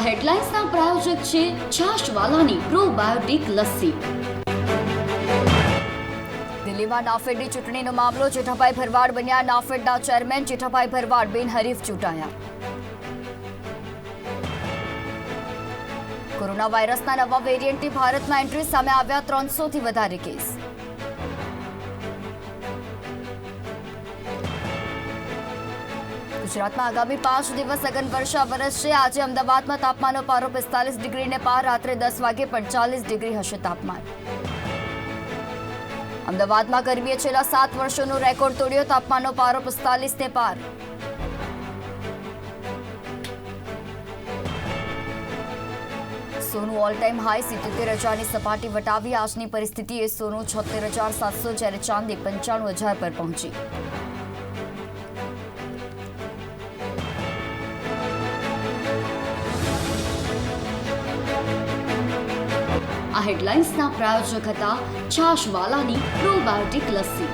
આ હેડલાઇન્સના પ્રાયોજક છે છાશવાલાની પ્રોબાયોટિક લસ્સી. દિલ્હીમાં નાફેડની ચૂંટણીનો મામલો, જેઠાભાઈ ભરવાડ બન્યા નાફેડના ચેરમેન, જેઠાભાઈ ભરવાડ બિનહરીફ ચૂંટાયા. કોરોના વાયરસના નવા વેરિયન્ટથી ભારતમાં એન્ટ્રી સામે આવ્યા ત્રણસોથી વધારે કેસ. ગુજરાતમાં આગામી પાંચ દિવસ સઘન વર્ષા વરસશે આજે અમદાવાદમાં તાપમાનનો પારો પિસ્તાલીસ ડિગ્રીને પાર, રાત્રે દસ વાગે પંચાલીસ ડિગ્રી હશે તાપમાન. અમદાવાદમાં ગરમીએ છેલ્લા સાત વર્ષોનો રેકોર્ડ તોડ્યો, તાપમાનનો પારો પિસ્તાલીસને પાર. સોનું ઓલ ટાઈમ હાઈ સિત્તોતેર હજારની સપાટી વટાવી, આજની પરિસ્થિતિએ સોનું છોતેર હજાર સાતસો જ્યારે ચાંદી પંચાણું હજાર પર પહોંચી. હેડલાઇન્સના પ્રાયોજક હતા છાશવાલાની પ્રોબાયોટિક લસ્સી.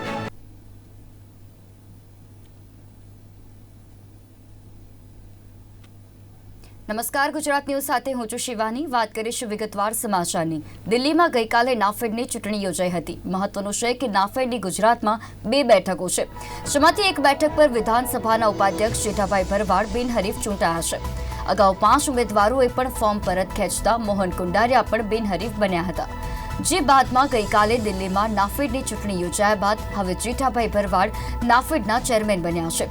નમસ્કાર, ગુજરાત ન્યૂઝ સાથે હું છું શિવાની. વાત કરીશું વિગતવાર સમાચારની. દિલ્હીમાં ગઈકાલે નાફેડની ચૂંટણી યોજાઈ હતી. મહત્વનું છે કે નાફેડની ગુજરાતમાં બે બેઠકો છે. જેમાંથી એક બેઠક પર વિધાનસભાના ઉપાધ્યક્ષ જેઠાભાઈ ભરવાડ બિનહરીફ ચૂંટાયા છે. અગાઉ પાંચ ઉમેદવારોએ પણ ફોર્મ પરત ખેંચતા મોહન કુંડારિયા પણ બિનહરીફ બન્યા હતા. જે બાદમાં ગઈકાલે દિલ્હીમાં નાફેડની ચૂંટણી યોજાયા બાદ હવે જેઠાભાઈ ભરવાડ નાફેડના ચેરમેન બન્યા છે.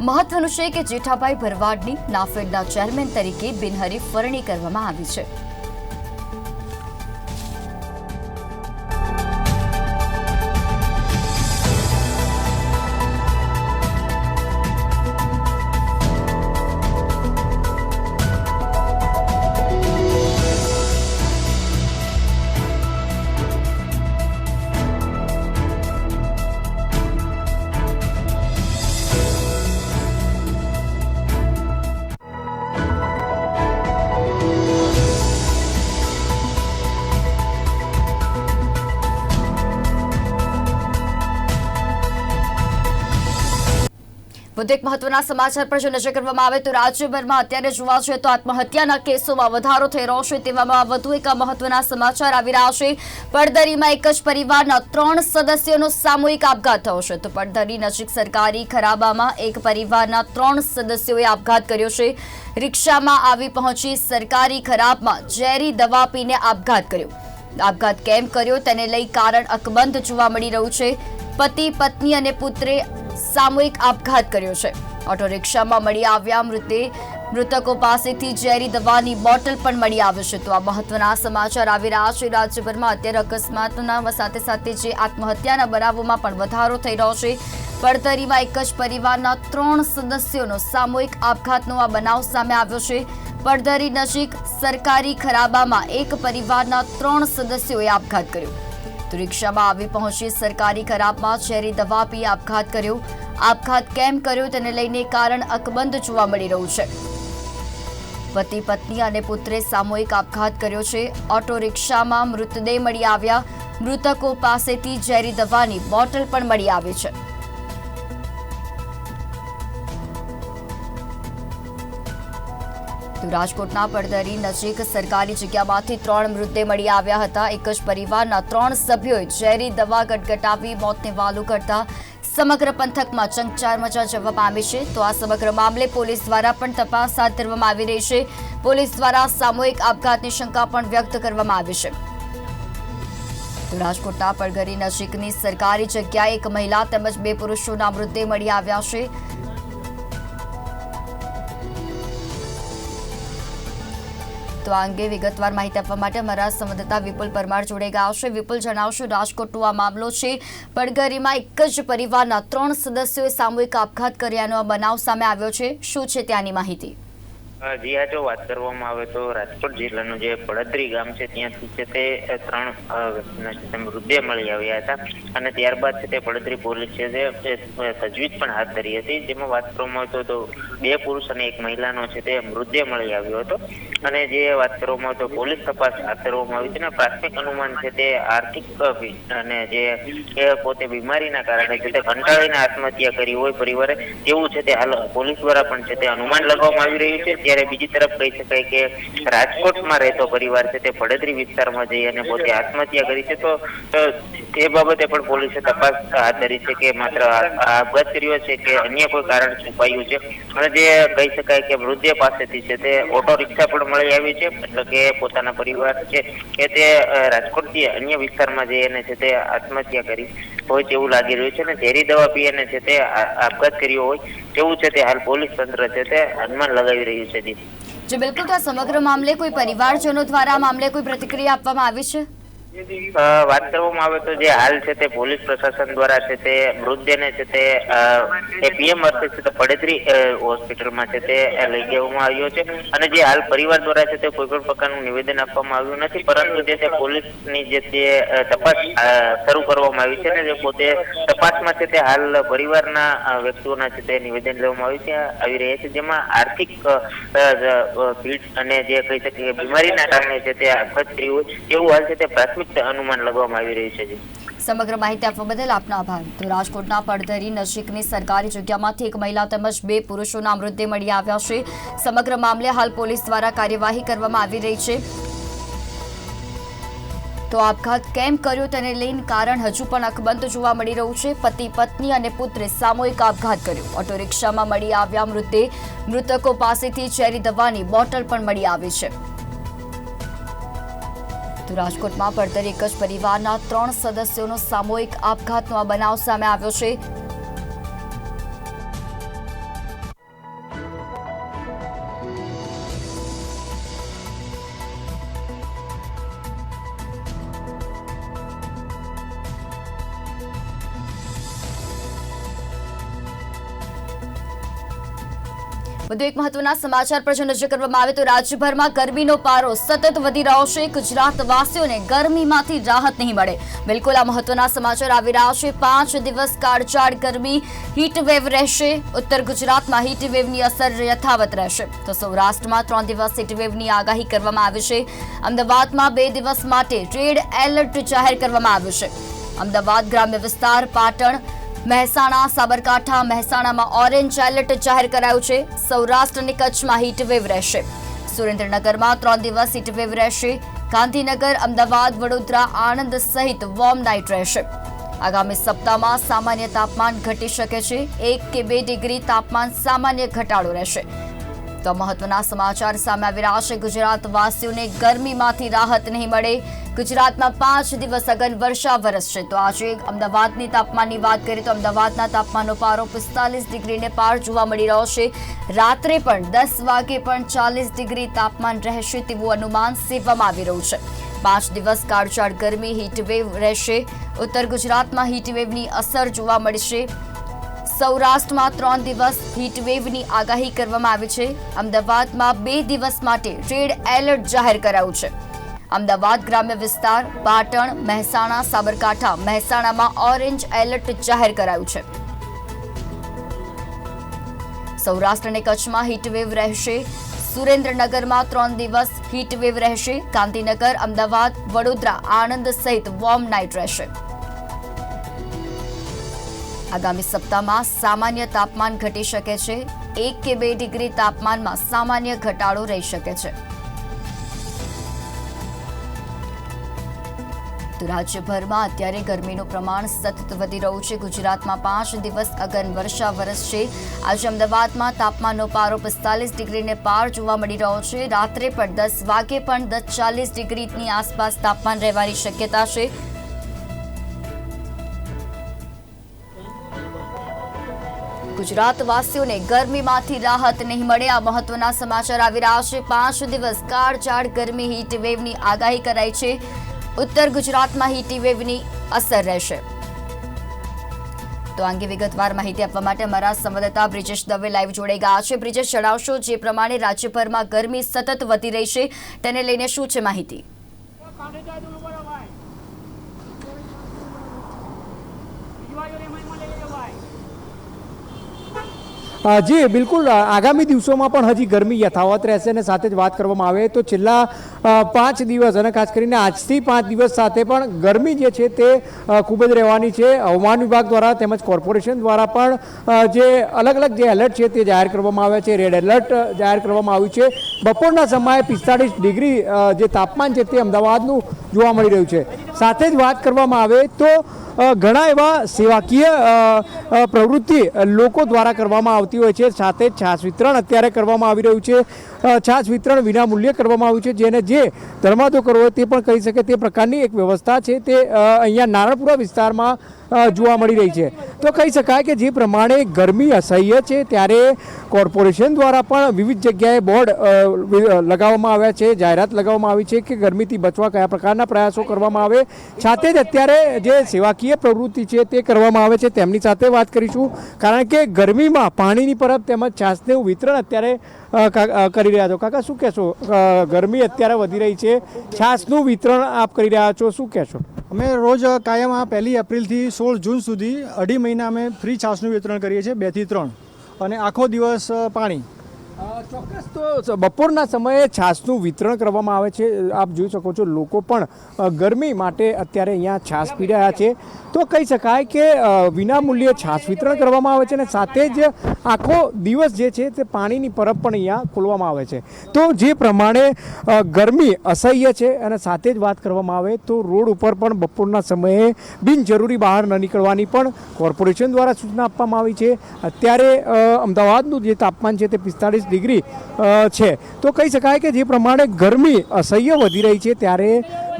મહત્વનું છે કે જેઠાભાઈ ભરવાડની નાફેડના ચેરમેન તરીકે બિનહરીફ વરણી કરવામાં આવી છે. વધુ એક મહત્વના સમાચાર પર જો નજર કરવામાં આવે તો રાજ્યભરમાં અત્યારે જોવા જોઈએ તો આત્મહત્યાના કેસોમાં વધારો થઈ રહ્યો છે. તેવામાં વધુ એક મહત્વના સમાચાર આવી રહ્યા છે. પડદરીમાં એક જ પરિવારના ત્રણ સદસ્યોનો સામૂહિક આપઘાત થયો છે. તો પડદરી નજીક સરકારી ખરાબામાં એક પરિવારના ત્રણ સદસ્યોએ આપઘાત કર્યો છે. રિક્ષામાં આવી પહોંચી સરકારી ખરાબમાં ઝેરી દવા પીને આપઘાત કર્યો. આપઘાત કેમ કર્યો તેને લઈ કારણ અકબંધ જોવા મળી રહ્યું છે. પતિ, પત્ની અને પુત્રે સામૂહિક આપઘાત કર્યો છે. ઓટો રિક્ષામાં મળી આવ્યા મૃતે મૃતકો પાસેથી ઝેરી દવાની બોટલ પણ મળી આવે છે. તો આ મહત્વના સમાચાર આવી રહ્યા છે. રાજ્યભરમાં અત્યારે અકસ્માતના સાથે સાથે જે આત્મહત્યાના બનાવોમાં પણ વધારો થઈ રહ્યો છે. પડતરીમાં એક જ પરિવારના ત્રણ સદસ્યોનો સામૂહિક આપઘાતનો આ બનાવ સામે આવ્યો છે. પડધરી નજીક સરકારી ખરાબામાં એક પરિવારના ત્રણ સદસ્યોએ આપઘાત કર્યો. તો રિક્ષામાં આવી પહોંચી સરકારી ખરાબમાં ઝેરી દવા પી આપઘાત કર્યો. આપઘાત કેમ કર્યો તેને લઈને કારણ અકબંધ જોવા મળી રહ્યું છે. પતિ, પત્ની અને પુત્રે સામૂહિક આપઘાત કર્યો છે. ઓટો રિક્ષામાં મૃતદેહ મળી આવ્યા. મૃતકો પાસેથી ઝેરી દવાની બોટલ પણ મળી આવી છે. રાજકોટના પડદરી નજીક સરકારી જગ્યામાંથી ત્રણ મૃતદેહ મળી આવ્યા હતા. એક જ પરિવારના ત્રણ સભ્યોએ ઝેરી દવા ગટગટાવી મોતને વાલું કરતા સમગ્ર પંથકમાં ચંકચાર મચા જવા પામી છે. તો આ સમગ્ર મામલે પોલીસ દ્વારા પણ તપાસ હાથ ધરવામાં આવી રહી છે. પોલીસ દ્વારા સામૂહિક આપઘાતની શંકા પણ વ્યક્ત કરવામાં આવી છે. રાજકોટના પડઘરી નજીકની સરકારી જગ્યાએ એક મહિલા તેમજ બે પુરુષોના મૃતદેહ મળી આવ્યા છે. તો આ અંગે વિગતવાર માહિતી આપવા માટે અમારા સંવાદદાતા વિપુલ પરમાર જોડાઈ ગયા વિપુલ, જણાવશો, રાજકોટનો આ મામલો છે. પડગરીમાં એક જ પરિવારના ત્રણ સદસ્યોએ સામૂહિક આપઘાત કર્યાનો બનાવ સામે આવ્યો છે. શું છે ત્યાંની માહિતી? જી, આ જો વાત કરવામાં આવે તો રાજકોટ જિલ્લાનું જે બળદરી ગામ છે, ત્યાંથી છે તે ત્રણ મૃતદેહ મળી આવ્યા હતા. અને ત્યારબાદ છે તે બળદરી પોલીસ છે તજવીજ પણ હાથ ધરી હતી. જેમાં વાત કરવામાં આવે તો બે પુરુષ અને એક મહિલાનો છે તે મૃતદેહ મળી આવ્યો હતો. અને જે વાત કરવામાં આવે તો પોલીસ તપાસ હાથ ધરવામાં આવી છે અને પ્રાથમિક અનુમાન છે તે આર્થિક અને જે પોતે બીમારીના કારણે છે તે કંટાળીને આત્મહત્યા કરી હોય પરિવારે. તેવું છે તે હાલ પોલીસ દ્વારા પણ છે તે અનુમાન લગાવવામાં આવી રહ્યું છે. જ્યારે બીજી તરફ કહી શકાય કે રાજકોટમાં રહેતો પરિવાર છે તે પડદરી વિસ્તારમાં જઈ અને પોતે આત્મહત્યા કરી છે. તો તે બાબતે પણ પોલીસે તપાસ હાથ ધરી છે કે માત્ર આપઘાત કર્યો છે કે અન્ય કોઈ કારણ છુપાયું છે. અને જે કહી શકાય કે મૃતદેહ પાસેથી છે તે ઓટો રિક્ષા પણ મળી આવી છે. એટલે કે પોતાના પરિવાર છે કે તે રાજકોટથી અન્ય વિસ્તારમાં જઈ અને છે તે આત્મહત્યા કરી હોય તેવું લાગી રહ્યું છે. અને ઝેરી દવા પી અને છે તે આપઘાત કર્યો હોય તેવું છે તે હાલ પોલીસ તંત્ર છે તે અનુમાન લગાવી રહ્યું છે. જી, બિલકુલ તો આ સમગ્ર મામલે કોઈ પરિવારજનો દ્વારા મામલે કોઈ પ્રતિક્રિયા આપવામાં આવી છે? વાત કરવામાં આવે તો જે હાલ છે તે પોલીસ પ્રશાસન દ્વારા છે તે મૃતદેહને છે તે એ પીએમ અર્થે છે તે પડેદરી હોસ્પિટલમાં છે તે લઈ જવામાં આવ્યો છે. અને જે હાલ પરિવાર દ્વારા છે તે કોઈ પણ પ્રકારનું નિવેદન આપવામાં આવ્યું નથી, પરંતુ જે તે પોલીસની જે તે તપાસ શરૂ કરવામાં આવી છે ને જે પોતે તપાસમાં છે તે હાલ પરિવારના વ્યક્તિઓના છે તે નિવેદન લેવામાં આવ્યું છે, આવી રહ્યા છે, જેમાં આર્થિક ભીડ અને જે કહી શકીએ બીમારીના કારણે છે તે આપઘાત થયું એવું હાલ છે તે પ્રાથમિક અનુમાન લગાવવામાં આવી રહ્યું છે સમગ્ર માહિતી આપવા બદલ આપનો આભાર. તો રાજકોટના પડધરી નજીકની સરકારી જગ્યામાંથી એક મહિલા તેમજ બે પુરુષોના મૃતદેહ મળી આવ્યા છે. સમગ્ર મામલે હાલ પોલીસ દ્વારા કાર્યવાહી કરવામાં આવી રહી છે. તો આપઘાત કેમ કર્યો તેને લઈને કારણ હજુ પણ અકબંધ જોવા મળી રહ્યું છે. પતિ, પત્ની અને પુત્રે સામૂહિક આપઘાત કર્યો. ઓટો રિક્ષામાં મળી આવ્યા મૃતદેહ મૃતકો પાસેથી ઝેરી દવાની બોટલ પણ મળી આવી છે. રાજકોટમાં પડતર એક જ પરિવારના ત્રણ સદસ્યોનો સામૂહિક આપઘાતનો બનાવ સામે આવ્યો છે. વધુ એક મહત્વના સમાચાર પર જો નજર કરવામાં આવે તો રાજ્યભરમાં ગરમીનો પારો સતત વધી રહ્યો છે. ગુજરાતવાસીઓને ગરમીમાંથી રાહત નહીં મળે. બિલકુલ આ મહત્વના સમાચાર આવી રહ્યા છે. પાંચ દિવસ કાળઝાળ ગરમી હીટવેવ રહેશે. ઉત્તર ગુજરાતમાં હીટવેવની અસર યથાવત રહેશે. તો સૌરાષ્ટ્રમાં ત્રણ દિવસ હીટવેવની આગાહી કરવામાં આવી છે. અમદાવાદમાં બે દિવસ માટે રેડ એલર્ટ જાહેર કરવામાં આવ્યું છે. અમદાવાદ ગ્રામ્ય વિસ્તાર પાટણ મહેસાણા, સાબરકાંઠા, મહેસાણામાં ઓરેન્જ એલર્ટ જાહેર કરાયું છે. સૌરાષ્ટ્ર અને કચ્છમાં હીટવેવ રહેશે. સુરેન્દ્રનગરમાં ત્રણ દિવસ હીટવેવ રહેશે. ગાંધીનગર, અમદાવાદ, વડોદરા, આણંદ સહિત વોર્મ નાઇટ રહેશે. આગામી સપ્તાહમાં સામાન્ય તાપમાન ઘટી શકે છે. એક કે બે ડિગ્રી તાપમાન સામાન્ય ઘટાડો રહેશે. તો મહત્વના સમાચાર સામે આવી રહ્યા છે. ગુજરાતવાસીઓને ગરમીમાંથી રાહત નહીં મળે. ગુજરાતમાં પાંચ દિવસ અગન વર્ષા વરસશે તો આજે અમદાવાદની તાપમાનની વાત કરીએ તો અમદાવાદના તાપમાનનો પારો પિસ્તાલીસ ડિગ્રીને પાર જોવા મળી રહ્યો છે. રાત્રે પણ દસ વાગે પણ ચાલીસ ડિગ્રી તાપમાન રહેશે તેવું અનુમાન સેવવામાં આવી રહ્યું છે. પાંચ દિવસ કાળઝાળ ગરમી હીટવેવ રહેશે. ઉત્તર ગુજરાતમાં હીટવેવની અસર જોવા મળશે. સૌરાષ્ટ્રમાં ત્રણ દિવસ હીટવેવની આગાહી કરવામાં આવી છે. અમદાવાદમાં બે દિવસ માટે રેડ એલર્ટ જાહેર કરાયું છે. અમદાવાદ ગ્રામ્ય વિસ્તાર, પાટણ, મહેસાણા, સાબરકાંઠા, મહેસાણામાં ઓરેન્જ એલર્ટ જાહેર કરાયું છે. સૌરાષ્ટ્ર અને કચ્છમાં હીટવેવ રહેશે. સુરેન્દ્રનગરમાં ત્રણ દિવસ હીટવેવ રહેશે. ગાંધીનગર, અમદાવાદ, વડોદરા, આણંદ સહિત વોર્મ નાઇટ રહેશે. આગામી સપ્તાહમાં સામાન્ય તાપમાન ઘટી શકે છે. એક કે બે ડિગ્રી તાપમાનમાં સામાન્ય ઘટાડો રહી શકે છે. તો રાજ્યભરમાં અત્યારે ગરમીનું પ્રમાણ સતત વધી રહ્યું છે. ગુજરાતમાં પાંચ દિવસ અગન વર્ષા વરસશે આજે અમદાવાદમાં તાપમાનનો પારો પિસ્તાલીસ ડિગ્રીને પાર જોવા મળી રહ્યો છે. રાત્રે પણ દસ, વાગે પણ દસ ચાલીસ ડિગ્રીની આસપાસ તાપમાન રહેવાની શક્યતા છે. ગુજરાતવાસીઓને ગરમીમાંથી રાહત નહીં મળે, આ મહત્વના સમાચાર આવી રહ્યા છે. પાંચ દિવસ કાળઝાળ ગરમી હીટ વેવની આગાહી કરાઈ છે. ઉત્તર ગુજરાતમાં હીટવેવની અસર રહેશે. તો અંગે વિગતવાર માહિતી આપવા માટે અમારા સંવાદદાતા બ્રિજેશ દવે લાઈવ જોડાઈ ગયા છે. બ્રિજેશ, જણાવશો જે પ્રમાણે રાજ્યભરમાં ગરમી સતત વધી રહી છે. તેને લઈને શું છે માહિતી? જી, બિલકુલ. આગામી દિવસોમાં પણ હજી ગરમી યથાવત રહેશે અને સાથે જ વાત કરવામાં આવે તો છેલ્લા પાંચ દિવસ અને ખાસ કરીને આજથી પાંચ દિવસ સાથે પણ ગરમી જે છે તે ખૂબ જ રહેવાની છે. હવામાન વિભાગ દ્વારા તેમજ કોર્પોરેશન દ્વારા પણ જે અલગ અલગ જે એલર્ટ છે તે જાહેર કરવામાં આવ્યા છે. રેડ એલર્ટ જાહેર કરવામાં આવ્યું છે. બપોરના સમયે પિસ્તાળીસ ડિગ્રી જે તાપમાન છે તે અમદાવાદનું જોવા મળી રહ્યું છે. સાથે જ વાત કરવામાં આવે તો ઘણા એવા સેવાકીય પ્રવૃત્તિ લોકો દ્વારા કરવામાં આવતી હોય છે, સાથે છાશ વિતરણ અત્યારે કરવામાં આવી રહ્યું છે. છાશ વિતરણ વિના મૂલ્યે કરવામાં આવ્યું છે, જેને જે ધર્માદો કરવો તે પણ કરી શકે. તે પ્રકારની એક વ્યવસ્થા છે. તે અહીંયા નારણપુરા વિસ્તારમાં જોવા મળી રહી છે. તો કહી શકાય કે જે પ્રમાણે ગરમી અસહ્ય છે, ત્યારે કોર્પોરેશન દ્વારા પણ વિવિધ જગ્યાએ બોર્ડ લગાવવામાં આવ્યા છે, જાહેરાત લગાવવામાં આવી છે કે ગરમીથી બચવા કયા પ્રકારના પ્રયાસો કરવામાં આવે. સાથે જ અત્યારે જે સેવાકીય પ્રવૃત્તિ છે તે કરવામાં આવે છે, તેમની સાથે વાત કરીશું. કારણ કે ગરમીમાં પાણીની પરબ તેમજ છાસનું વિતરણ અત્યારે કરી રહ્યા છો. કાકા, શું કહેશો? ગરમી અત્યારે વધી રહી છે. છાસનું વિતરણ આપ કરી રહ્યા છો, શું કહેશો? અમે રોજ કાયમ આ પહેલી એપ્રિલથી સોળ જૂન સુધી અઢી મહિના અમે ફ્રી છાશનું વિતરણ કરીએ છીએ, બેથી ત્રણ. અને આખો દિવસ પાણી. ચોક્કસ તો બપોરના સમયે છાશનું વિતરણ કરવામાં આવે છે. આપ જોઈ શકો છો લોકો પણ ગરમી માટે અત્યારે અહીંયા છાશ પી રહ્યા છે. તો કહી શકાય કે વિનામૂલ્યે છાશ વિતરણ કરવામાં આવે છે અને સાથે જ આખો દિવસ જે છે તે પાણીની પરબ પણ અહીંયા ખોલવામાં આવે છે. તો જે પ્રમાણે ગરમી અસહ્ય છે અને સાથે જ વાત કરવામાં આવે તો રોડ ઉપર પણ બપોરના સમયે બિનજરૂરી બહાર ન નીકળવાની પણ કોર્પોરેશન દ્વારા સૂચના આપવામાં આવી છે. અત્યારે અમદાવાદનું જે તાપમાન છે તે પિસ્તાળીસ ડિગ્રી છે. તો કહી શકાય કે જે પ્રમાણે ગરમી અસહ્ય વધી રહી છે, ત્યારે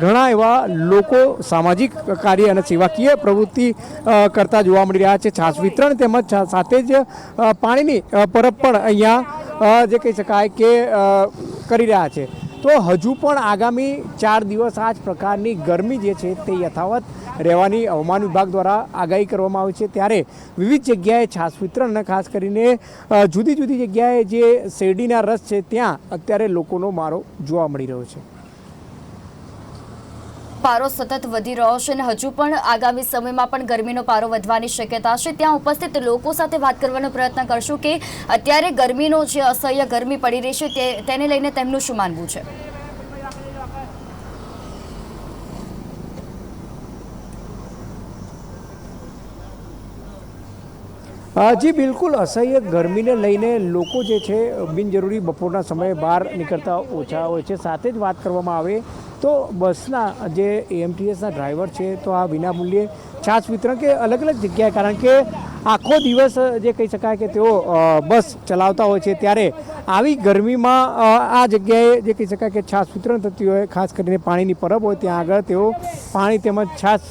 ઘણા એવા લોકો સામાજિક કાર્ય અને સેવાકીય પ્રવૃત્તિ કરતા જોવા મળી રહ્યા છે. છાશ વિતરણ તેમજ સાથે જ પાણીની પરબ પણ અહીંયા જે કહી શકાય કે કરી રહ્યા છે. તો હજુ પણ આગામી ચાર દિવસ આ જ પ્રકારની ગરમી જે છે તે યથાવત રહેવાની હવામાન વિભાગ દ્વારા આગાહી કરવામાં આવી છે. ત્યારે વિવિધ જગ્યાએ છાસ વિતરણ અને ખાસ કરીને જુદી જુદી જગ્યાએ જે શેરડીના રસ છે ત્યાં અત્યારે લોકોનો મારો જોવા મળી રહ્યો છે. પારો સતત વધી રહ્યો છે અને હજુ પણ આગામી સમયમાં પણ ગરમીનો પારો વધવાની શક્યતા છે. ત્યાં ઉપસ્થિત લોકો સાથે વાત કરવાનો પ્રયત્ન કરશું કે અત્યારે ગરમીનો જે અસહ્ય ગરમી પડી રહી છે તેને લઈને તેમનું શું માનવું છે? હાજી બિલકુલ અસહ્ય ગરમીને લઈને લોકો જે છે બિનજરૂરી બપોરના સમયે બહાર નીકળતા ઓછા હોય છે. સાથે જ વાત કરવામાં આવે તો બસના જે એએમટીએસના ડ્રાઈવર છે, તો આ વિનામૂલ્યે છાશ વિતરણ કે અલગ અલગ જગ્યાએ, કારણ કે આખો દિવસ જે કહી શકાય કે તેઓ બસ ચલાવતા હોય છે, ત્યારે આવી ગરમીમાં આ જગ્યાએ જે કહી શકાય કે છાશ વિતરણ થતી હોય, ખાસ કરીને પાણીની પરબ હોય, ત્યાં આગળ તેઓ પાણી તેમજ છાશ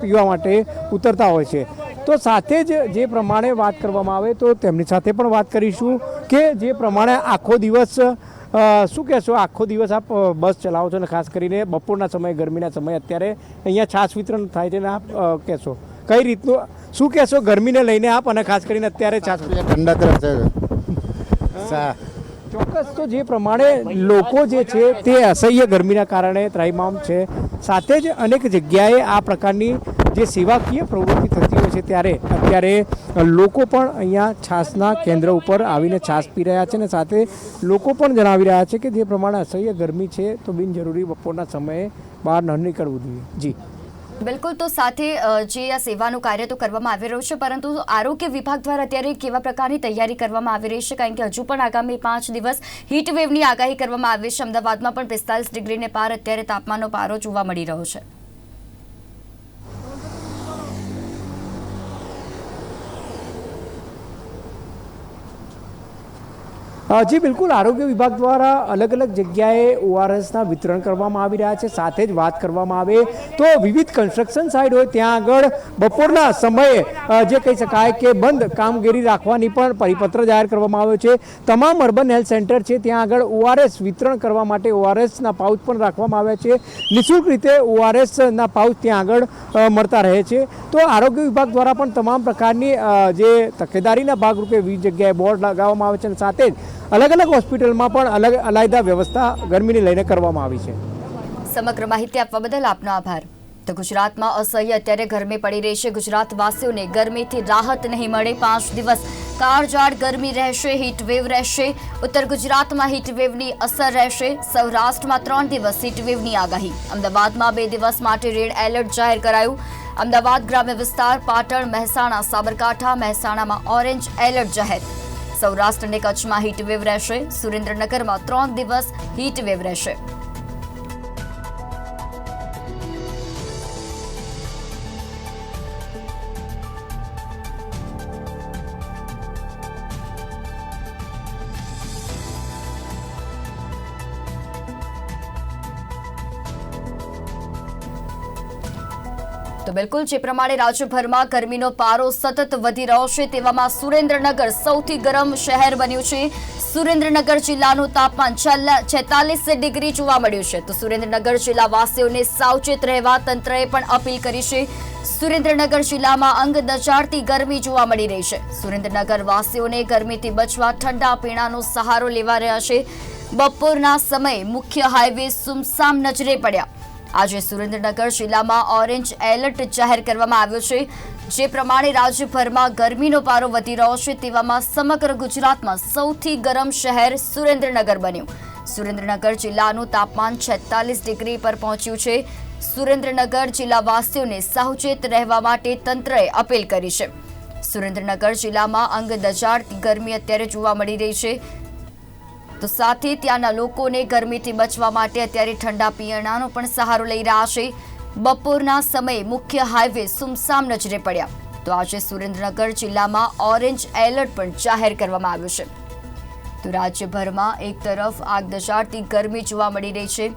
પીવા માટે ઉતરતા હોય છે. તો સાથે જ જે પ્રમાણે વાત કરવામાં આવે, તો તેમની સાથે પણ વાત કરીશું કે જે પ્રમાણે આખો દિવસ શું કહેશો? આખો દિવસ આપ બસ ચલાવો છો અને ખાસ કરીને બપોરના સમયે ગરમીના સમયે અત્યારે અહીંયા છાશ વિતરણ થાય છે ને આપ કહેશો? કઈ રીતનું શું કહેશો ગરમીને લઈને આપ અને ખાસ કરીને અત્યારે છાશ? ઠંડક રહેશે સા. ચોક્કસ. તો જે પ્રમાણે લોકો જે છે તે અસહ્ય ગરમીના કારણે ત્રાહિમામ છે. સાથે જ અનેક જગ્યાએ આ પ્રકારની જે સેવાકીય પ્રવૃત્તિ થતી હોય છે ત્યારે અત્યારે લોકો પણ અહીંયા છાસના કેન્દ્ર ઉપર આવીને છાસ પી રહ્યા છે અને સાથે લોકો પણ જણાવી રહ્યા છે કે જે પ્રમાણે અસહ્ય ગરમી છે તો બિનજરૂરી બપોરના સમયે બહાર ન નીકળવું જોઈએ. જી. બિલકુલ, તો સાથે જે આ સેવાનું કાર્ય તો કરવામાં આવી રહ્યું છે, પરંતુ આરોગ્ય વિભાગ દ્વારા અત્યારે કેવા પ્રકારની તૈયારી કરવામાં આવી રહી છે? કારણ કે હજુ પણ આગામી પાંચ દિવસ હીટ વેવની આગાહી કરવામાં આવી છે. અમદાવાદમાં પણ પિસ્તાલીસ ડિગ્રીને પાર અત્યારે તાપમાનનો પારો જોવા મળી રહ્યો છે. જી, બિલકુલ. આરોગ્ય વિભાગ દ્વારા અલગ અલગ જગ્યાએ ઓઆરએસના વિતરણ કરવામાં આવી રહ્યા છે, સાથે જ વાત કરવામાં આવે તો વિવિધ કન્સ્ટ્રક્શન સાઇટ હોય, ત્યાં આગળ બપોરના સમયે જે કહી શકાય કે બંધ કામગીરી રાખવાની પણ પરિપત્ર જાહેર કરવામાં આવ્યો છે. તમામ અર્બન હેલ્થ સેન્ટર છે, ત્યાં આગળ ઓઆરએસ વિતરણ કરવા માટે ઓઆરએસના પાઉચ પણ રાખવામાં આવ્યા છે. નિઃશુલ્ક રીતે ઓઆરએસના પાઉચ ત્યાં આગળ મળતા રહે છે. તો આરોગ્ય વિભાગ દ્વારા પણ તમામ પ્રકારની જે તકેદારીના ભાગરૂપે વિવિધ જગ્યાએ બોર્ડ લગાવવામાં આવે છે અને સાથે જ અલગ અલગ હોસ્પિટલમાં પણ અલગ અલાયદા વ્યવસ્થા ગરમીને લઈને કરવામાં આવી છે. સમગ્ર માહિતી આપવા બદલ આપનો આભાર. તો ગુજરાતમાં અસહ્ય અત્યારે ગરમી પડી રહી છે. ગુજરાતવાસીઓને ગરમીથી રાહત નહીં મળે. પાંચ દિવસ કાળઝાળ ગરમી રહેશે, હીટવેવ રહેશે. ઉત્તર ગુજરાતમાં હીટવેવની અસર રહેશે. સૌરાષ્ટ્રમાં ત્રણ દિવસ હીટવેવની આગાહી. અમદાવાદમાં બે દિવસ માટે રેડ એલર્ટ જાહેર કરાયું. અમદાવાદ ગ્રામ્ય વિસ્તાર, પાટણ, મહેસાણા, સાબરકાંઠા, મહેસાણામાં ઓરેન્જ એલર્ટ જાહેર. સૌરાષ્ટ્ર અને કચ્છમાં હીટવેવ રહેશે. સુરેન્દ્રનગરમાં ત્રણ દિવસ હીટવેવ રહેશે. તો બિલકુલ, જે પ્રમાણે રાજ્યભરમાં ગરમીનો પારો સતત વધી રહ્યો છે, તેવામાં સુરેન્દ્રનગર સૌથી ગરમ શહેર બન્યું છે. સુરેન્દ્રનગર જિલ્લાનું તાપમાન છેતાલીસ ડિગ્રી જોવા મળ્યું છે. તો સુરેન્દ્રનગર જિલ્લાવાસીઓને સાવચેત રહેવા તંત્રએ પણ અપીલ કરી છે. સુરેન્દ્રનગર જિલ્લામાં અંગ દચાડતી ગરમી જોવા મળી રહી છે. સુરેન્દ્રનગર વાસીઓને ગરમીથી બચવા ઠંડા પીણાનો સહારો લેવા રહ્યા છે. બપોરના સમયે મુખ્ય હાઈવે સુમસામ નજરે પડ્યા. આજે સુરેન્દ્રનગર જિલ્લામાં ઓરેન્જ એલર્ટ જાહેર કરવામાં આવ્યો છે. જે પ્રમાણે રાજ્યભરમાં ગરમીનો પારો વધી રહ્યો છે તેવામાં સમગ્ર ગુજરાતમાં સૌથી ગરમ શહેર સુરેન્દ્રનગર બન્યું. સુરેન્દ્રનગર જિલ્લાનું તાપમાન છેતાલીસ ડિગ્રી પર પહોંચ્યું છે. સુરેન્દ્રનગર જિલ્લાવાસીઓને સાવચેત રહેવા માટે તંત્રએ અપીલ કરી છે. સુરેન્દ્રનગર જિલ્લામાં અંગ દજાડતી ગરમી અત્યારે જોવા મળી રહી છે. તો સાથે ત્યાંના લોકોને ગરમીથી બચવા માટે અત્યારે ઠંડા પીણાનો પણ સહારો લઈ રહ્યા છે. બપોરના સમયે મુખ્ય હાઈવે સુમસામ નજરે પડ્યા. તો આજે સુરેન્દ્રનગર જિલ્લામાં ઓરેન્જ એલર્ટ પણ જાહેર કરવામાં આવ્યું છે. તો રાજ્યભરમાં એક તરફ આગ દશાડતી ગરમી જોવા મળી રહી છે.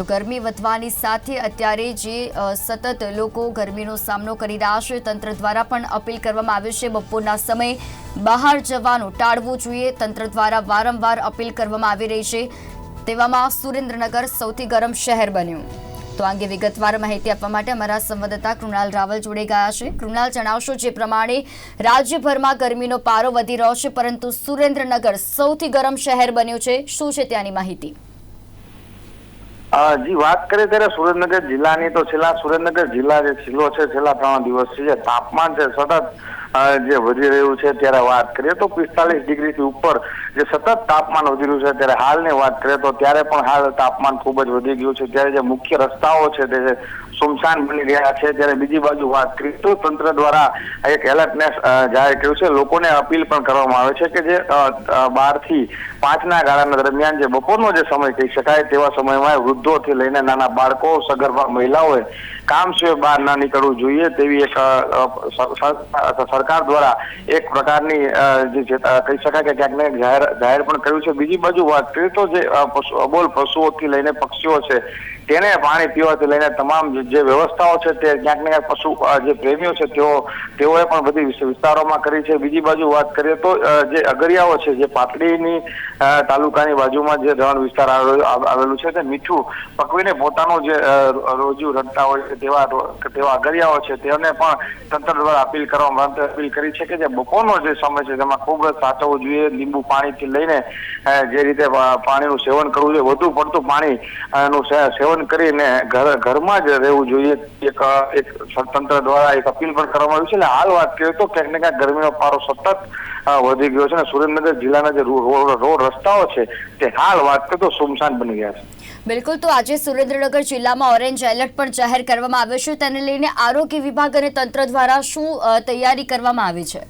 તો ગરમી વધવાની સાથે અત્યારે જે સતત લોકો ગરમીનો સામનો કરી રહ્યા છે, તંત્ર દ્વારા પણ અપીલ કરવામાં આવી છે. બપોરના સમયે બહાર જવાનું ટાળવું જોઈએ. તંત્ર દ્વારા વારંવાર અપીલ કરવામાં આવી રહી છે. તેવામાં સુરેન્દ્રનગર સૌથી ગરમ શહેર બન્યું. તો આ અંગે વિગતવાર માહિતી આપવા માટે અમારા સંવાદદાતા કૃણાલ રાવલ જોડે ગયા છે. કૃણાલ, જણાવશો જે પ્રમાણે રાજ્યભરમાં ગરમીનો પારો વધી રહ્યો છે, પરંતુ સુરેન્દ્રનગર સૌથી ગરમ શહેર બન્યું છે. શું છે ત્યાંની માહિતી? જી, વાત કરીએ ત્યારે સુરેન્દ્રનગર જિલ્લાની તો છેલ્લા સુરેન્દ્રનગર જિલ્લા જે જિલ્લો છે, છેલ્લા ત્રણ દિવસથી જે તાપમાન છે, સતત જે વધી રહ્યું છે ત્યારે વાત કરીએ તો પિસ્તાલીસ ડિગ્રીથી ઉપર જે સતત તાપમાન વધી રહ્યું છે ત્યારે હાલની વાત કરીએ તો ત્યારે પણ હાલ તાપમાન ખૂબ જ વધી ગયું છે. ત્યારે જે મુખ્ય રસ્તાઓ છે તે સુમસાન બની રહ્યા છે. ત્યારે બીજી બાજુ વાત કરીએ તો તંત્ર દ્વારા એક એલર્ટનેસ જાહેર કર્યું છે. લોકોને અપીલ પણ કરવામાં આવે છે કે જે બારથી પાંચના ગાળાના દરમિયાન જે બપોરનો જે સમય કહી શકાય તેવા સમયમાં વૃદ્ધોથી લઈને નાના બાળકો, સગર્ભા મહિલાઓએ કામ સિવાય બહાર ના નીકળવું જોઈએ તેવી એક સરકાર દ્વારા એક પ્રકારની જે કહી શકાય કે ક્યાંક ને જાહેર જાહેર પણ કર્યું છે. બીજી બાજુ વાત કરીએ તો જે અબોલ પશુઓથી લઈને પક્ષીઓ છે તેને પાણી પીવાથી લઈને તમામ જે- વ્યવસ્થાઓ છે તે ક્યાંક ને ક્યાંક પશુ જે પ્રેમીઓ છે તેઓ તેઓએ પણ બધી વિસ્તારોમાં કરી છે. બીજી બાજુ વાત કરીએ તો જે અગરિયાઓ છે, જે પાટડીની તાલુકાની બાજુમાં જે રણ વિસ્તાર આવેલો- છે તે મીઠું પકવીને પોતાનું જે રોજુ રમતા હોય તેવા તેવા અગરિયાઓ છે તેને પણ તંત્ર દ્વારા અપીલ કરવા માટે અપીલ કરી છે કે જે બપોરનો જે સમય છે તેમાં ખૂબ જ સાચવવું જોઈએ, લીંબુ પાણીથી લઈને જે રીતે પાણીનું સેવન કરવું જોઈએ. વધુ પડતું પાણી નું સે- સેવન કરીને ઘર, ઘરમાં જ રહેવું જોઈએ. એક એક તંત્ર દ્વારા એક અપીલ પણ કરવામાં આવી છે. એટલે હાલ વાત કરીએ તો ક્યાંક ને ક્યાંક ગરમીનો પારો સતત વધી ગયો છે અને સુરેન્દ્રનગર જિલ્લાના જે રોડ રસ્તાઓ છે તે હાલ વાત કરીએ તો સુમસાન બની ગયા છે. બિલકુલ, તો આજે સુરેન્દ્રનગર જિલ્લામાં ઓરેન્જ એલર્ટ પણ જાહેર કરવામાં આવ્યો છે. તેને લઈને આરોગ્ય વિભાગ અને તંત્ર દ્વારા શું તૈયારી કરવામાં આવી છે?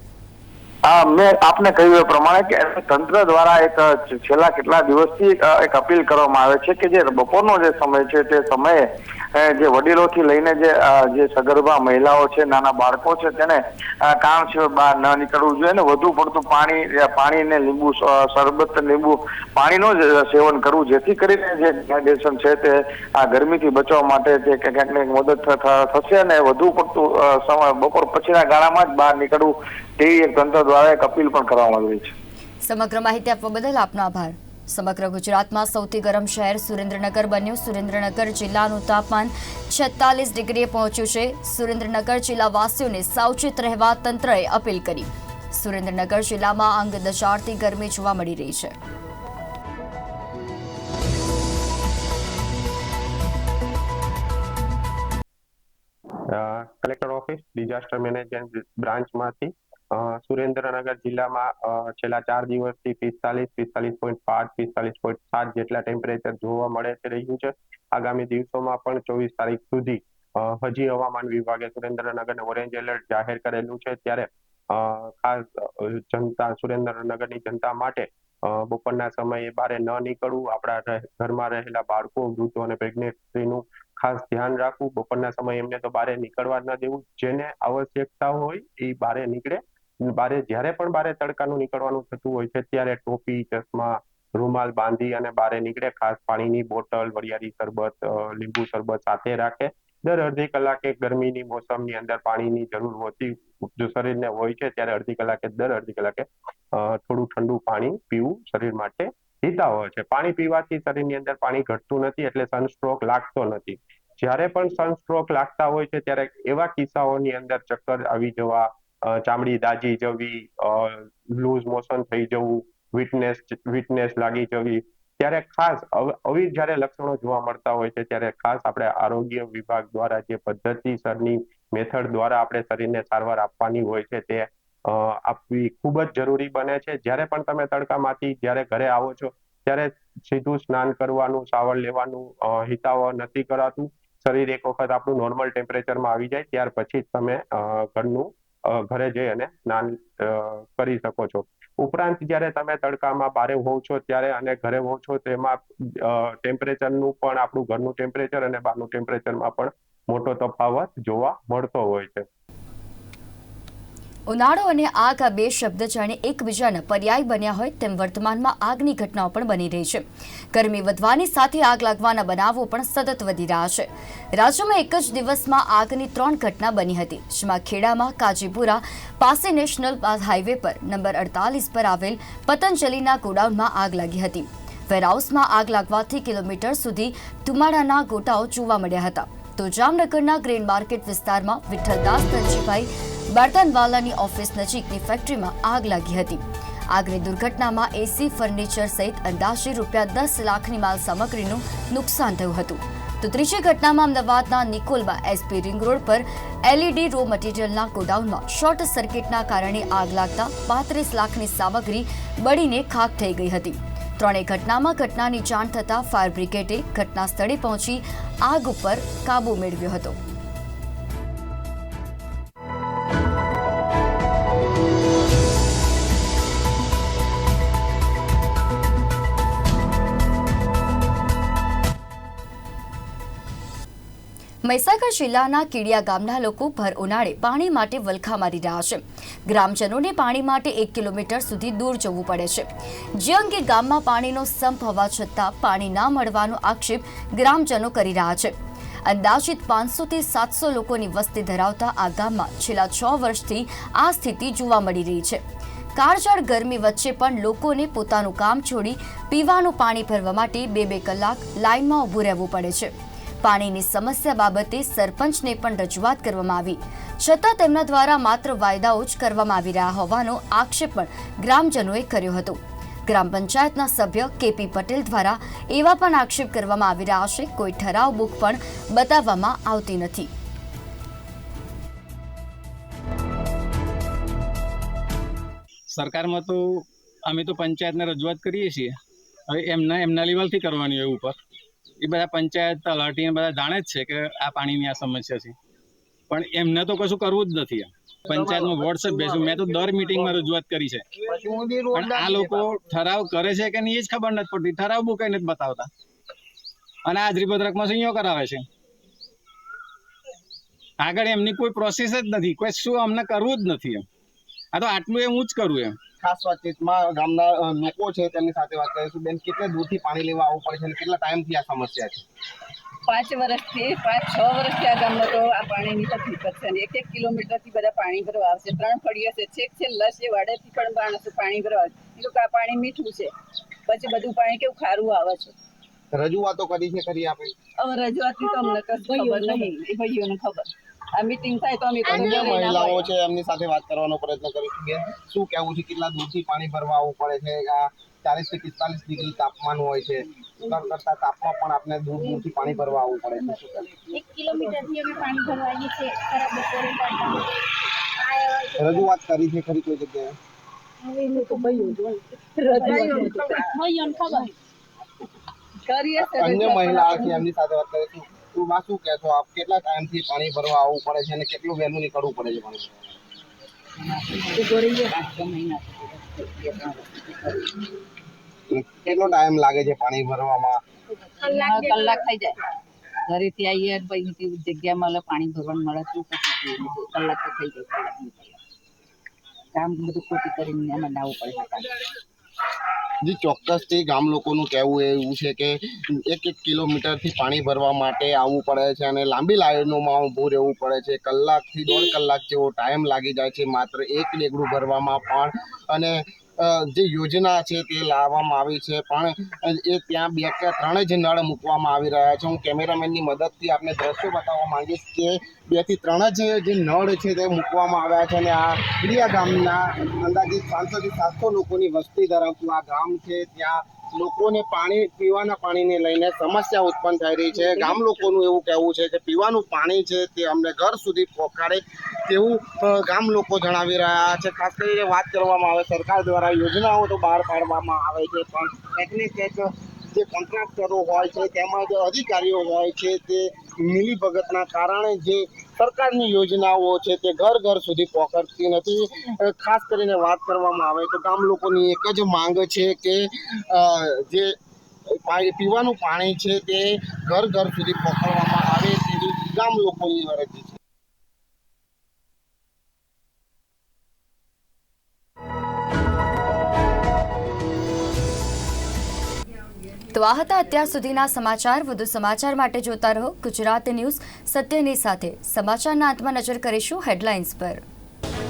હા મેં આપને કહ્યું એ પ્રમાણે કે તંત્ર દ્વારા એક છેલ્લા કેટલા દિવસથી એક અપીલ કરવામાં આવે છે કે જે બપોરનો જે સમય છે તે સમયે જે વડીલોથી લઈને જે જે સગર્ભા મહિલાઓ છે, નાના બાળકો છે તેને કામ છે બહાર ન નીકળવું જોઈએ અને વધુ પડતું પાણી પાણીને પાણી લીંબુ શરબત, લીંબુ, પાણીનો જ સેવન કરવું, જેથી કરીને જે ડિહાઇડ્રેશન છે તે, આ ગરમીથી બચવા માટે તે ક્યાંક ને મદદ થશે અને વધુ પડતું સમય, બપોર પછીના ગાળામાં જ બહાર નીકળવું તેવી એક તંત્ર દ્વારા એક અપીલ પણ કરવામાં આવી છે. સમગ્ર માહિતી આપવા બદલ આપનો આભાર. સમગ્ર ગુજરાતમાં સૌથી ગરમ શહેર સુરેન્દ્રનગર બન્યું. સુરેન્દ્રનગર જિલ્લાનું તાપમાન છેતાલીસ ડિગ્રીએ પહોંચ્યું છે. સુરેન્દ્રનગર જિલ્લાવાસીઓને સાવચેત રહેવા તંત્રએ અપીલ કરી. સુરેન્દ્રનગર જિલ્લામાં અંગ દશાડતી ગરમી જોવા મળી રહી છે. કલેક્ટર ઓફિસ ડિઝાસ્ટર મેનેજમેન્ટ બ્રાન્ચમાંથી સુરેન્દ્રનગર જિલ્લામાં છેલ્લા ચાર દિવસથી પિસ્તાલીસ પિસ્તાલીસ પોઈન્ટ પાંચ, પિસ્તાલીસ પોઈન્ટ સાત જેટલા ટેમ્પરેચર જોવા મળે છે, રહ્યું છે. આગામી દિવસોમાં પણ ચોવીસ તારીખ સુધી હજી હવામાન વિભાગે સુરેન્દ્રનગરને ઓરેન્જ એલર્ટ જાહેર કરેલું છે. ત્યારે ખાસ જનતા, સુરેન્દ્રનગરની જનતા માટે બપોરના સમયે બહાર ન નીકળવું. આપણા ઘરમાં રહેલા બાળકો, વૃદ્ધો અને પ્રેગ્નેન્ટ સ્ત્રીનું ખાસ ધ્યાન રાખવું. બપોરના સમયે એમને તો બહાર નીકળવા ન દેવું. જેને આવશ્યકતા હોય એ બહાર નીકળે. બારે, જ્યારે પણ બારે તડકાનું નીકળવાનું થતું હોય છે, ત્યારે ટોપી, ચશ્મા, રૂમાલ બાંધી અને બારે નીકળે, ખાસ પાણીની બોટલ, વરિયાળી શરબત લીંબુ શરબત સાથે રાખે. દર અડધી કલાકે ગરમીની મોસમની અંદર પાણીની જરૂર હોતી, જો શરીરને હોય છે, ત્યારે અડધી કલાકે, દર અડધી કલાકે થોડું ઠંડુ પાણી પીવું શરીર માટે હિતાવહ છે. પાણી પીવાથી શરીરની અંદર પાણી ઘટતું નથી, એટલે સનસ્ટ્રોક લાગતો નથી. જ્યારે પણ સનસ્ટ્રોક લાગતા હોય છે, ત્યારે એવા કિસ્સાઓની અંદર ચક્કર આવી જવા ચામડી, દાજી જવી લૂઝ મોશન થઈ જવું વીકનેસ વીકનેસ લાગી જવી. ત્યારે ખાસ આવી જ્યારે લક્ષણો જોવા મળતા હોય છે, ત્યારે ખાસ આપણે આરોગ્ય વિભાગ દ્વારા જે પદ્ધતિસરની મેથડ દ્વારા આપણે શરીરને સારવાર આપવાની હોય છે, તે આપવી ખૂબ જ જરૂરી બને છે. જ્યારે પણ તમે તડકામાંથી જ્યારે ઘરે આવો છો, ત્યારે સીધું સ્નાન કરવાનું, સાવર લેવાનું હિતાવ નથી કરાતું. શરીર એક વખત આપણું નોર્મલ ટેમ્પરેચરમાં આવી જાય, ત્યાર પછી જ તમે ઘરનું ઘરે જઈ અને સ્નાન કરી શકો છો. ઉપરાંત જ્યારે તમે તડકામાં બારે હોવ છો, ત્યારે અને ઘરે હોવ છો, તેમાં ટેમ્પરેચરનું પણ આપણું ઘરનું ટેમ્પરેચર અને બહારનું ટેમ્પરેચરમાં પણ મોટો તફાવત જોવા મળતો હોય છે. ઉનાળો અને આગ આ બે શબ્દ જાણે એકબીજાના પર્યાય બન્યા હોય તેમ વર્તમાનમાં આગની ઘટનાઓ પણ બની રહી છે. ગરમી વધવાની સાથે આગ લાગવાના બનાવો પણ સતત વધી રહ્યા છે. રાજ્યમાં એક જ દિવસમાં આગની ત્રણ ઘટના બની હતી, જેમાં ખેડામાં કાજીપુરા પાસે નેશનલ હાઈવે પર નંબર અડતાલીસ પર આવેલ પતંજલિના ગોડાઉનમાં આગ લાગી હતી. વેરહાઉસમાં આગ લાગવાથી કિલોમીટર સુધી ધુમાડાના ગોટાઓ જોવા મળ્યા હતા. તો જામનગરના ગ્રેન માર્કેટ વિસ્તારમાં વિઠ્ઠલદાસ ધનજીભાઈ બર્તનવાલાની ઓફિસ નજીકની ફેક્ટરીમાં આગ લાગી હતી. આગની દુર્ઘટનામાં એસી ફર્નિચર સહિત અંદાજે રૂપિયા દસ લાખની માલ સામગ્રીનું નુકસાન થયું હતું. તો ત્રીજી ઘટનામાં અમદાવાદના નિકોલમાં એસપી રિંગ રોડ પર એલઈડી રો મટીરીયલના ગોડાઉનમાં શોર્ટ સર્કિટના કારણે આગ લાગતા પાંત્રીસ લાખની સામગ્રી બળીને ખાક થઈ ગઈ હતી. ત્રણેય ઘટનામાં ઘટનાની જાણ થતાં ફાયર બ્રિગેડે ઘટના સ્થળે પહોંચી આગ ઉપર કાબુ મેળવ્યો હતો. મહીસાગર જિલ્લાના કીડિયા ગામના લોકો ભર ઉનાળે પાણી માટે વલખા મારી રહ્યા છે. ગ્રામજનોને પાણી માટે એક કિલોમીટર સુધી દૂર જવું પડે છે. જે અંગે ગામમાં પાણીનો સંપ હોવા છતાં પાણી ના મળવાનો આક્ષેપ ગ્રામજનો કરી રહ્યા છે. અંદાજિત પાંચસોથી સાતસો લોકોની વસ્તી ધરાવતા આ ગામમાં છેલ્લા છ વર્ષથી આ સ્થિતિ જોવા મળી રહી છે. કાળઝાળ ગરમી વચ્ચે પણ લોકોને પોતાનું કામ છોડી પીવાનું પાણી ભરવા માટે બે બે કલાક લાઇનમાં ઊભું રહેવું પડે છે. પાણીની સમસ્યા બાબતે સરપંચને પણ રજૂઆત કરવામાં આવી. છતાં તેમના દ્વારા માત્ર વાયદાઓ જ કરવામાં આવી રહ્યા હોવાનો આક્ષેપ પણ ગ્રામજનોએ કર્યો હતો. ગ્રામ પંચાયતના સભ્ય કેપી પટેલ દ્વારા એવા પણ આક્ષેપ કરવામાં આવી રહ્યા છે, કોઈ ઠરાવ બુક પણ બતાવવામાં આવતી નથી. સરકારમાં તો અમે તો પંચાયતને રજૂઆત કરીએ છીએ. હવે એમના એમના લેવલથી કરવાની હોય ઉપર. એ બધા પંચાયત તલાટી બધા જાણે જ છે કે આ પાણીની આ સમસ્યા છે. પણ એમને તો કશું કરવું જ નથી પંચાયતમાં વોટ્સએપ ભેજું મેં તો દર મિટિંગમાં રજૂઆત કરી છે. પણ આ લોકો ઠરાવ કરે છે કે નહીં એ જ ખબર નથી પડતી. ઠરાવ બુ કઈ નથી બતાવતા. અને હાજરી પત્રકમાં સહીઓ કરાવે છે. આગળ એમની કોઈ પ્રોસેસ જ નથી. કોઈ શું અમને કરવું જ નથી એમ. આ તો આટલું એ હું જ કરું એમ. ખાસ વાતચીતમાં ગામના લોકો છે તેમની સાથે વાત કરીશું. બેન કેટલે દૂરથી પાણી લેવા આવવું પડે છે અને કેટલા ટાઈમથી આ સમસ્યા છે? પાંચ વર્ષથી પાંચ છ વર્ષથી આ ગામમાં તો આ પાણીની તકલીફ છે અને એક એક કિલોમીટરથી બધા પાણી ભરવા આવશે. ત્રણ ફળીઓ છે. છેક છે વાડેથી પણ માણસો પાણી ભરવા. આવે. એ લોકો આ પાણી મીઠું છે. પછી બધું પાણી કેવું ખારું આવે છે. રજૂઆતો કરી છે ખરી આપણે? હવે રજૂઆતની તો અમને કશું ખબર નહીં. એ ભાઈઓને ખબર. આ મીટિંગ થાય તો અમે અન્ય મહિલાઓ છે એમની સાથે વાત કરવાનો પ્રયત્ન કરીશું બેન શું કહેવું છે કેટલા દૂરથી પાણી ભરવા આવવું પડે છે? આ ચાલીસથી પિસ્તાલીસ ડિગ્રી તાપમાન હોય છે. કરતા તાપમાં પણ આપણે દૂર દૂરથી પાણી ભરવા આવવું પડે છે. શું? એક કિલોમીટરથી અમે પાણી ભરવા આવીએ છીએ. ખરાબ બપોરે રજૂઆત કરી છે ખરી કોઈ જગ્યાએ? અન્ય. મહિલા છે એમની સાથે વાત કરીશું માં શું કહેશો આપ? કેટલા ટાઈમથી પાણી ભરવા આવવું પડે છે અને કેટલું વહેલું નીકળવું પડે છે પાણી કેટલો ટાઈમ લાગે છે પાણી ભરવામાં? કલાક થઈ જાય. ઘરેથી આવીએ પછી જગ્યા મળે, પાણી ભરવાનું મળે શું કલાક તો થઈ જાય. કામ બધું ખોટી કરીને એમાં લાવવું પડે. જે ચોક્કસથી ગામ લોકોનું કહેવું એવું છે કે એક એક કિલોમીટરથી પાણી ભરવા માટે આવવું પડે છે અને લાંબી લાઈનોમાં ઊભું રહેવું પડે છે. કલાકથી દોઢ કલાક જેવો ટાઈમ લાગી જાય છે. માત્ર એક ડેગડું ભરવામાં પણ અને જે યોજના છે તે લાવવામાં આવી છે, પણ એ ત્યાં બે કે ત્રણ જ નળ મૂકવામાં આવી રહ્યા છે. હું કેમેરામેનની મદદથી આપને દ્રશ્યો બતાવવા માંગીશ કે બેથી ત્રણ જ જે નળ છે તે મૂકવામાં આવ્યા છે અને આ ક્રિયા ગામના અંદાજિત પાંચસો થી સાતસો લોકોની વસ્તી ધરાવતું આ ગામ છે. ત્યાં લોકોને પાણી, પીવાના પાણીને લઈને સમસ્યા ઉત્પન્ન થઈ રહી છે. ગામ લોકોનું એવું કહેવું છે કે પીવાનું પાણી છે તે અમને ઘર સુધી પહોંચાડે તેવું ગામ લોકો જણાવી રહ્યા છે. ખાસ કરીને વાત કરવામાં આવે સરકાર દ્વારા યોજનાઓ તો બહાર પાડવામાં આવે છે, પણ ને કંઈક જે કોન્ટ્રાક્ટરો હોય છે તેમજ અધિકારીઓ હોય છે, તે મિલીભગતના કારણે જે સરકારની યોજનાઓ છે, તે ઘર ઘર સુધી પહોંચતી નથી. ખાસ કરીને વાત કરવામાં આવે તો ગામ લોકોની એક જ માંગ છે કે જે પીવાનું પાણી છે તે ઘર ઘર સુધી પહોંચાડવામાં આવે તેવી ગામ લોકોની અરજી છે. તો આ હતા. અત્યાર સુધીના સમાચાર વધુ સમાચાર માટે જોતા રહો ગુજરાત ન્યૂઝ સત્યની સાથે. સમાચારના અંતમાં નજર કરીશું હેડલાઇન્સ પર.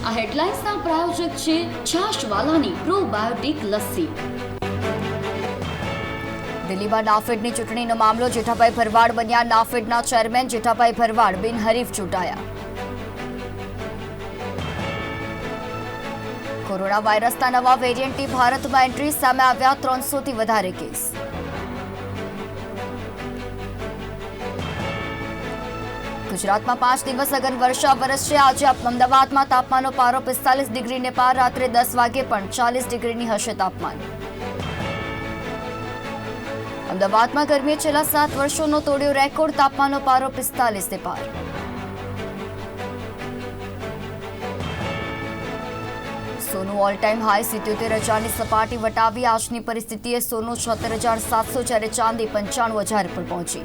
આ હેડલાઇન્સના પ્રાયોજક છે છાશવાલાની પ્રોબાયોટિક લસ્સી. દિલ્હીમાં નાફેડની ચૂંટણીનો મામલો જેઠાભાઈ ભરવાડ બન્યા. નાફેડના ચેરમેન જેઠાભાઈ ભરવાડ બિનહરીફ ચૂંટાયા. કોરોના વાયરસના નવા વેરિયન્ટની ભારતમાં એન્ટ્રી સામે આવ્યા ત્રણસોથી વધારે કેસ ગુજરાતમાં પાંચ દિવસ સઘન વર્ષા વરસશે આજે અમદાવાદમાં તાપમાનનો પારો પિસ્તાલીસ ડિગ્રીને પાર, રાત્રે દસ વાગે પણ ચાલીસ ડિગ્રીની હશે તાપમાન. અમદાવાદમાં ગરમીએ છેલ્લા સાત વર્ષોનો તોડ્યો રેકોર્ડ, તાપમાનનો પારો પિસ્તાલીસને પાર. સોનું ઓલ ટાઈમ હાઈ સિત્યોતેર હજારની સપાટી વટાવી. આજની પરિસ્થિતિએ સોનું છોતેર હજાર સાતસો જ્યારે ચાંદી પંચાણું હજાર પર પહોંચી.